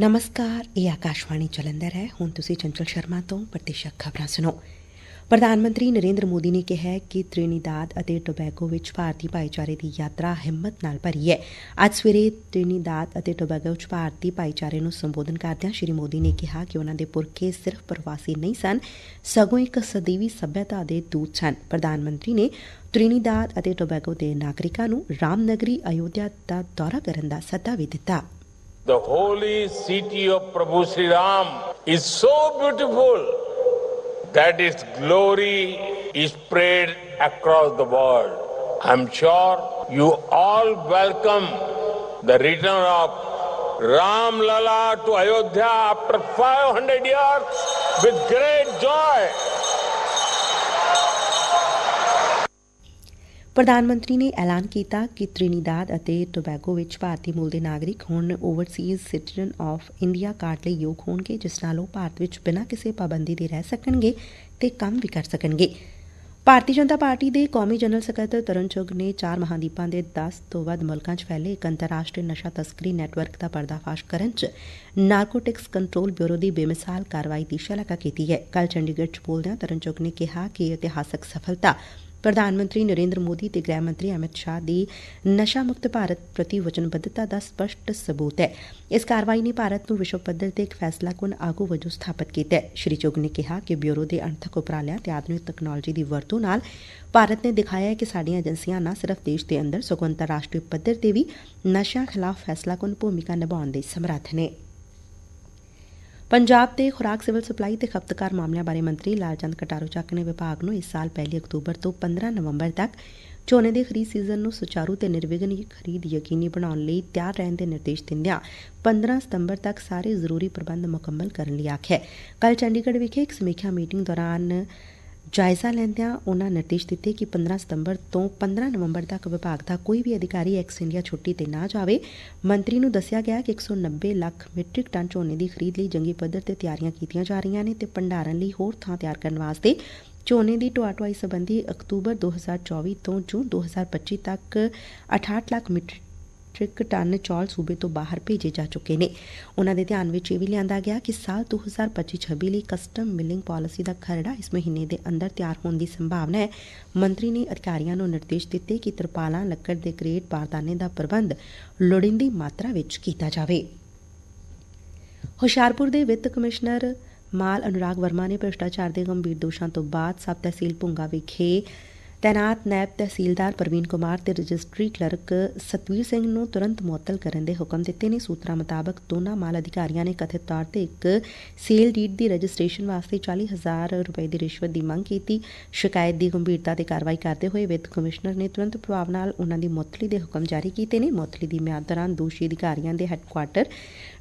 ਨਮਸਕਾਰ ਇਹ ਆਕਾਸ਼ਵਾਣੀ ਜਲੰਧਰ ਹੈ ਹੁਣ ਤੁਸੀਂ ਚੰਚਲ ਸ਼ਰਮਾ ਤੋਂ ਪ੍ਰਤੀਸ਼ਕ ਖਬਰਾਂ ਸੁਣੋ ਪ੍ਰਧਾਨ ਮੰਤਰੀ ਨਰੇਂਦਰ ਮੋਦੀ ਨੇ ਕਿਹਾ ਹੈ ਕਿ ਤ੍ਰਿਨੀਦਾਦ ਅਤੇ ਟੋਬੈਗੋ ਵਿੱਚ ਭਾਰਤੀ ਭਾਈਚਾਰੇ ਦੀ ਯਾਤਰਾ ਹਿੰਮਤ ਨਾਲ ਭਰੀ ਹੈ ਅੱਜ ਸਵੇਰੇ ਤ੍ਰਿਨੀਦਾਦ ਅਤੇ ਟੋਬੈਗੋ ਵਿੱਚ ਭਾਰਤੀ ਭਾਈਚਾਰੇ ਨੂੰ ਸੰਬੋਧਨ ਕਰਦਿਆਂ ਸ਼੍ਰੀ ਮੋਦੀ ਨੇ ਕਿਹਾ ਕਿ ਉਨ੍ਹਾਂ ਦੇ ਪੁਰਖੇ ਸਿਰਫ ਪ੍ਰਵਾਸੀ ਨਹੀਂ ਸਨ ਸਗੋਂ ਇੱਕ ਸਦੀਵੀ ਸੱਭਿਅਤਾ ਦੇ ਦੂਤ ਸਨ ਪ੍ਰਧਾਨ ਮੰਤਰੀ ਨੇ ਤ੍ਰਿਨੀਦਾਦ ਅਤੇ ਟੋਬੈਗੋ ਦੇ ਨਾਗਰਿਕਾਂ ਨੂੰ ਰਾਮਨਗਰੀ ਅਯੋਧਿਆ ਦਾ ਦੌਰਾ ਕਰਨ ਦਾ ਸੱਦਾ ਵੀ ਦਿੱਤਾ The holy city of Prabhu Sri Ram is so beautiful that its glory is spread across the world. I'm sure you all welcome the return of Ram Lala to Ayodhya after 500 years with great joy. ਪ੍ਰਧਾਨ ਮੰਤਰੀ ਨੇ ਐਲਾਨ ਕੀਤਾ ਕਿ Trinidad ਅਤੇ ਟੋਬੈਗੋ ਵਿੱਚ ਭਾਰਤੀ ਮੂਲ ਦੇ ਨਾਗਰਿਕ ਹੁਣ overseas citizen of India card ਲਈ ਯੋਗ ਹੋਣਗੇ, ਜਿਸ ਨਾਲ ਉਹ ਭਾਰਤ ਵਿੱਚ ਬਿਨਾਂ ਕਿਸੇ ਪਾਬੰਦੀ ਦੇ ਰਹਿ ਸਕਣਗੇ ਤੇ ਕੰਮ ਵੀ ਕਰ ਸਕਣਗੇ। ਭਾਰਤੀ ਜਨਤਾ ਪਾਰਟੀ ਦੇ ਕੌਮੀ ਜਨਰਲ ਸਕੱਤਰ ਤਰੁਣ ਚੁੱਗ ਨੇ ਚਾਰ ਮਹਾਂਦੀਪਾਂ ਦੇ 10 ਤੋਂ ਵੱਧ ਮੁਲਕਾਂ 'ਚ ਫੈਲੇ ਇੱਕ ਅੰਤਰਰਾਸ਼ਟਰੀ ਨਸ਼ਾ ਤਸਕਰੀ ਨੈਟਵਰਕ ਦਾ ਪਰਦਾਫਾਸ਼ ਕਰਨ 'ਚ ਨਾਰਕੋਟਿਕਸ ਕੰਟਰੋਲ ਬਿਊਰੋ ਦੀ ਬੇਮਿਸਾਲ ਕਾਰਵਾਈ ਦੀ ਸ਼ਲਾਘਾ ਕੀਤੀ ਹੈ। ਕੱਲ ਚੰਡੀਗੜ੍ਹ 'ਚ ਬੋਲਦਿਆਂ ਤਰਨ ਚੁੱਗ ਨੇ ਕਿਹਾ ਕਿ ਇਤਿਹਾਸਕ ਸਫਲਤਾ ਪ੍ਰਧਾਨ ਮੰਤਰੀ ਨਰੇਂਦਰ ਮੋਦੀ ਤੇ ਗ੍ਰਹਿ ਮੰਤਰੀ ਅਮਿਤ ਸ਼ਾਹ ਦੀ ਨਸ਼ਾ ਮੁਕਤ ਭਾਰਤ ਪ੍ਰਤੀ ਵਚਨਬੱਧਤਾ ਦਾ ਸਪਸ਼ਟ ਸਬੂਤ ਹੈ। ਇਸ ਕਾਰਵਾਈ ਨੇ ਭਾਰਤ ਨੂੰ ਵਿਸ਼ਵ ਪੱਧਰ ਤੇ ਇੱਕ ਫੈਸਲਾਕੁਨ ਆਗੂ ਵਜੋਂ ਸਥਾਪਿਤ ਕੀਤਾ ਹੈ। ਸ਼੍ਰੀ ਚੁਗ ਨੇ ਕਿਹਾ ਕਿ ਬਿਊਰੋ ਦੇ ਅਣਥਕ ਉਪਰਾਲਿਆਂ ਤੇ ਆਧੁਨਿਕ ਤਕਨਾਲੋਜੀ ਦੀ ਵਰਤੋਂ ਨਾਲ ਭਾਰਤ ਨੇ ਦਿਖਾਇਆ ਹੈ ਕਿ ਸਾਡੀਆਂ ਏਜੰਸੀਆਂ ਨਾ ਸਿਰਫ ਦੇਸ਼ ਦੇ ਅੰਦਰ, ਸਗੋਂ ਅੰਤਰਰਾਸ਼ਟਰੀ ਪੱਧਰ ਤੇ ਵੀ ਨਸ਼ਿਆਂ ਖਿਲਾਫ ਫੈਸਲਾਕੁਨ ਭੂਮਿਕਾ ਨਿਭਾਉਣ ਦੇ ਸਮਰੱਥ ਨੇ। ਪੰਜਾਬ ਦੇ ਖੁਰਾਕ, ਸਿਵਲ ਸਪਲਾਈ ਤੇ ਖਪਤਕਾਰ ਮਾਮਲਿਆਂ ਬਾਰੇ ਮੰਤਰੀ ਲਾਲਚੰਦ ਕਟਾਰੂ ਚੱਕ ਨੇ ਵਿਭਾਗ ਨੂੰ ਇਸ ਸਾਲ ਪਹਿਲੀ ਅਕਤੂਬਰ ਤੋਂ 15 ਨਵੰਬਰ ਤੱਕ ਝੋਨੇ ਦੇ ਖਰੀਦ ਸੀਜ਼ਨ ਨੂੰ ਸੁਚਾਰੂ ਤੇ ਨਿਰਵਿਘਨ ਖਰੀਦ ਯਕੀਨੀ ਬਣਾਉਣ ਲਈ ਤਿਆਰ ਰਹਿਣ ਦੇ ਨਿਰਦੇਸ਼ ਦਿੰਦਿਆਂ 15 ਸਤੰਬਰ ਤੱਕ ਸਾਰੇ ਜ਼ਰੂਰੀ ਪ੍ਰਬੰਧ ਮੁਕੰਮਲ ਕਰਨ ਲਈ ਆਖਿਆ ਕੱਲ ਚੰਡੀਗੜ੍ਹ ਵਿਖੇ ਇੱਕ ਸਮੀਖਿਆ ਮੀਟਿੰਗ ਦੌਰਾਨ ਜਾਇਜ਼ਾ ਲੈਂਦਿਆਂ ਉਨ੍ਹਾਂ ਨਿਰਦੇਸ਼ ਦਿੱਤੇ ਕਿ 15 ਸਤੰਬਰ ਤੋਂ 15 ਨਵੰਬਰ ਤੱਕ ਵਿਭਾਗ ਦਾ ਕੋਈ ਵੀ ਅਧਿਕਾਰੀ ਐਕਸ ਇੰਡੀਆ ਛੁੱਟੀ ਤੇ ਨਾ ਜਾਵੇ। ਮੰਤਰੀ ਨੂੰ ਦੱਸਿਆ ਗਿਆ ਕਿ 190 ਲੱਖ ਮੀਟ੍ਰਿਕ ਟਨ ਝੋਨੇ ਦੀ ਖਰੀਦ ਲਈ ਜੰਗੀ ਪੱਧਰ ਤੇ ਤਿਆਰੀਆਂ ਕੀਤੀਆਂ ਜਾ ਰਹੀਆਂ ਨੇ ਤੇ ਭੰਡਾਰਨ ਲਈ ਹੋਰ ਥਾਂ ਤਿਆਰ ਕਰਨ ਵਾਸਤੇ ਝੋਨੇ ਦੀ ਢੋਆ ਢੁਆਈ ਸੰਬੰਧੀ ਅਕਤੂਬਰ 2024 ਤੋਂ ਜੂਨ 2025 ਤੱਕ 68 ਲੱਖ ਮੀਟ੍ਰਿਕ ਮੀਟ੍ਰਿਕ ਟਨ ਚੌਲ ਸੂਬੇ ਤੋਂ ਬਾਹਰ ਭੇਜੇ ਜਾ ਚੁੱਕੇ ਨੇ। ਉਹਨਾਂ ਦੇ ਧਿਆਨ ਵਿੱਚ ਇਹ ਵੀ ਲਿਆਂਦਾ ਗਿਆ ਕਿ ਸਾਲ 2025-26 ਲਈ ਕਸਟਮ ਮਿਲਿੰਗ ਪਾਲਿਸੀ ਦਾ ਖਰੜਾ ਇਸ ਮਹੀਨੇ ਦੇ ਅੰਦਰ ਤਿਆਰ ਹੋਣ ਦੀ ਸੰਭਾਵਨਾ ਹੈ। ਮੰਤਰੀ ਨੇ ਅਧਿਕਾਰੀਆਂ ਨੂੰ ਨਿਰਦੇਸ਼ ਦਿੱਤੇ ਕਿ ਤਰਪਾਲਾਂ, ਲੱਕੜ ਦੇ ਗ੍ਰੇਡ ਬਾਰਦਾਨੇ ਦਾ ਪ੍ਰਬੰਧ ਲੋੜੀਂਦੀ ਮਾਤਰਾ ਵਿੱਚ ਕੀਤਾ ਜਾਵੇ। ਹੁਸ਼ਿਆਰਪੁਰ ਦੇ ਵਿੱਤ ਕਮਿਸ਼ਨਰ ਮਾਲ ਅਨੁਰਾਗ ਵਰਮਾ ਨੇ ਭ੍ਰਿਸ਼ਟਾਚਾਰ ਦੇ ਗੰਭੀਰ ਦੋਸ਼ਾਂ ਤੋਂ ਬਾਅਦ ਸਬ ਤਹਿਸੀਲ ਭੁੰਗਾ ਵਿਖੇ ਤੈਨਾਤ ਨਾਇਬ ਤਹਿਸੀਲਦਾਰ ਪ੍ਰਵੀਨ ਕੁਮਾਰ ਤੇ ਰਜਿਸਟਰੀ ਕਲਰਕ ਸਤਵੀਰ ਸਿੰਘ ਨੂੰ ਤੁਰੰਤ ਮੁਅੱਤਲ ਕਰਨ ਦੇ ਹੁਕਮ ਦਿੱਤੇ ਨੇ। ਸੂਤਰਾਂ ਮੁਤਾਬਕ ਦੋਨਾਂ ਮਾਲ ਅਧਿਕਾਰੀਆਂ ਨੇ ਕਥਿਤ ਤੌਰ ਤੇ ਇੱਕ ਸੇਲ ਡੀਡ ਦੀ ਰਜਿਸਟ੍ਰੇਸ਼ਨ ਵਾਸਤੇ 40000 ਰੁਪਏ ਦੀ ਰਿਸ਼ਵਤ ਦੀ ਮੰਗ ਕੀਤੀ। ਸ਼ਿਕਾਇਤ ਦੀ ਗੰਭੀਰਤਾ ਤੇ ਕਾਰਵਾਈ ਕਰਦੇ ਹੋਏ ਵਿੱਤ ਕਮਿਸ਼ਨਰ ਨੇ ਤੁਰੰਤ ਪ੍ਰਭਾਵ ਨਾਲ ਉਹਨਾਂ ਦੀ ਮੁਅੱਤਲੀ ਦੇ ਹੁਕਮ ਜਾਰੀ ਕੀਤੇ ਨੇ। ਮੁਅੱਤਲੀ ਦੀ ਮਿਆਦ ਦੌਰਾਨ ਦੋਸ਼ੀ ਅਧਿਕਾਰੀਆਂ ਦੇ ਹੈੱਡਕੁਆਰਟਰ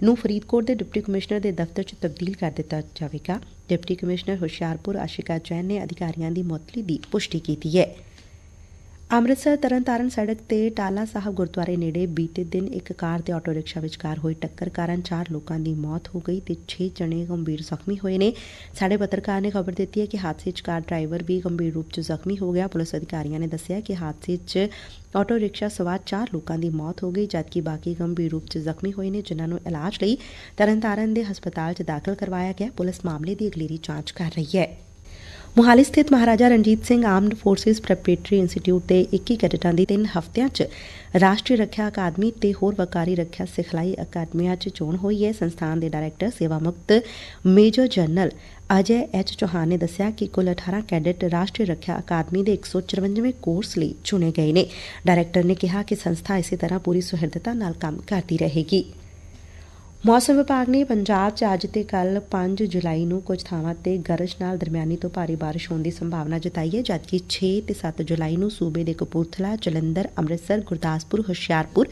ਨੂੰ ਫਰੀਦਕੋਟ ਦੇ ਡਿਪਟੀ ਕਮਿਸ਼ਨਰ ਦੇ ਦਫ਼ਤਰ 'ਚ ਤਬਦੀਲ ਕਰ ਦਿੱਤਾ ਜਾਵੇਗਾ। ਡਿਪਟੀ ਕਮਿਸ਼ਨਰ ਹੁਸ਼ਿਆਰਪੁਰ ਆਸ਼ਿਕਾ ਜੈਨ ਨੇ ਅਧਿਕਾਰੀਆਂ ਦੀ ਮੁਅੱਤਲੀ ਦੀ ਪੁਸ਼ਟੀ ਕੀਤੀ ਹੈ। ਅੰਮ੍ਰਿਤਸਰ ਤਰਨਤਾਰਨ ਸੜਕ ਤੇ ਟਾਲਾ ਸਾਹਿਬ ਗੁਰਦੁਆਰੇ ਨੇੜੇ ਬੀਤੇ ਦਿਨ ਇੱਕ ਕਾਰ ਤੇ ਆਟੋ ਰਿਕਸ਼ਾ ਵਿਚਕਾਰ ਹੋਈ ਟੱਕਰ ਕਾਰਨ ਚਾਰ ਲੋਕਾਂ ਦੀ ਮੌਤ ਹੋ ਗਈ ਤੇ 6 ਜਣੇ ਗੰਭੀਰ ਜ਼ਖਮੀ ਹੋਏ ਨੇ। ਸਾਡੇ ਪੱਤਰਕਾਰ ਨੇ ਖਬਰ ਦਿੱਤੀ ਹੈ ਕਿ ਹਾਦਸੇ 'ਚ ਕਾਰ ਡਰਾਈਵਰ ਵੀ ਗੰਭੀਰ ਰੂਪ 'ਚ ਜ਼ਖਮੀ ਹੋ ਗਿਆ। ਪੁਲਿਸ ਅਧਿਕਾਰੀਆਂ ਨੇ ਦੱਸਿਆ ਕਿ ਹਾਦਸੇ 'ਚ ਆਟੋ ਰਿਕਸ਼ਾ ਸਵਾਰ ਚਾਰ ਲੋਕਾਂ ਦੀ ਮੌਤ ਹੋ ਗਈ, ਜਦਕਿ ਬਾਕੀ ਗੰਭੀਰ ਰੂਪ 'ਚ ਜ਼ਖਮੀ ਹੋਏ ਨੇ, ਜਿਨ੍ਹਾਂ ਨੂੰ ਇਲਾਜ ਲਈ ਤਰਨਤਾਰਨ ਦੇ ਹਸਪਤਾਲ 'ਚ ਦਾਖਲ ਕਰਵਾਇਆ ਗਿਆ। ਪੁਲਿਸ ਮਾਮਲੇ ਦੀ ਅਗਲੇਰੀ ਜਾਂਚ ਕਰ ਰਹੀ ਹੈ। ਮੁਹਾਲੀ ਸਥਿਤ Maharaja Ranjit Singh armed forces preparatory institute ਦੇ 21 ਕੈਡਟਾਂ ਦੀ 3 ਹਫ਼ਤਿਆਂ 'ਚ ਰਾਸ਼ਟਰੀ ਰੱਖਿਆ ਅਕਾਦਮੀ ਤੇ ਹੋਰ ਵਕਾਰੀ ਰੱਖਿਆ ਸਿਖਲਾਈ ਅਕਾਦਮੀਆਂ 'ਚ ਚੋਣ ਹੋਈ ਹੈ। ਸੰਸਥਾਨ ਦੇ ਡਾਇਰੈਕਟਰ ਸੇਵਾ ਮੁਕਤ major general Ajay H Chauhan ਨੇ ਦੱਸਿਆ ਕਿ ਕੁੱਲ 18 ਕੈਡਟ ਰਾਸ਼ਟਰੀ ਰੱਖਿਆ ਅਕਾਦਮੀ ਦੇ 154ਵੇਂ ਕੋਰਸ ਲਈ ਚੁਣੇ ਗਏ ਨੇ। ਡਾਇਰੈਕਟਰ ਨੇ ਕਿਹਾ ਕਿ ਸੰਸਥਾ ਇਸੇ ਤਰ੍ਹਾਂ ਪੂਰੀ ਸੁਹਿਰਦਤਾ ਨਾਲ ਕੰਮ ਕਰਦੀ ਰਹੇਗੀ। ਮੌਸਮ ਵਿਭਾਗ ਨੇ ਪੰਜਾਬ 'ਚ ਅੱਜ ਤੇ ਕੱਲ 5 ਜੁਲਾਈ ਨੂੰ ਕੁਝ ਥਾਵਾਂ ਤੇ ਗਰਜ ਨਾਲ ਦਰਮਿਆਨੀ ਤੋਂ ਭਾਰੀ ਬਾਰਿਸ਼ ਹੋਣ ਦੀ ਸੰਭਾਵਨਾ ਜਤਾਈ ਹੈ, ਜਦਕਿ 6 ਤੇ 7 ਜੁਲਾਈ ਨੂੰ ਸੂਬੇ ਦੇ ਕਪੂਰਥਲਾ, ਜਲੰਧਰ, ਅੰਮ੍ਰਿਤਸਰ, ਗੁਰਦਾਸਪੁਰ, ਹੁਸ਼ਿਆਰਪੁਰ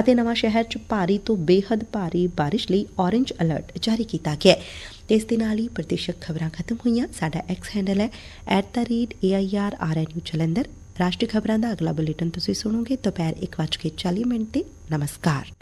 ਅਤੇ ਨਵਾਂ ਸ਼ਹਿਰ 'ਚ ਭਾਰੀ ਤੋਂ ਬੇਹੱਦ ਭਾਰੀ ਬਾਰਿਸ਼ ਲਈ ਔਰੇਂਜ ਅਲਰਟ ਜਾਰੀ ਕੀਤਾ ਗਿਆ ਹੈ। ਤੇ ਇਸ ਦੇ ਨਾਲ ਹੀ ਪ੍ਰਤੀਸ਼ਤ ਖਬਰਾਂ ਖਤਮ ਹੋਈਆਂ। ਸਾਡਾ ਐਕਸ ਹੈਂਡਲ ਹੈ @airrnu ਜਲੰਧਰ। ਰਾਸ਼ਟਰੀ ਖਬਰਾਂ ਦਾ ਅਗਲਾ ਬੁਲੇਟਿਨ ਤੁਸੀਂ ਸੁਣੋਗੇ। ਦੁਪਹਿਰ 1:40 ਮਿੰਟ ਤੇ। ਨਮਸਕਾਰ।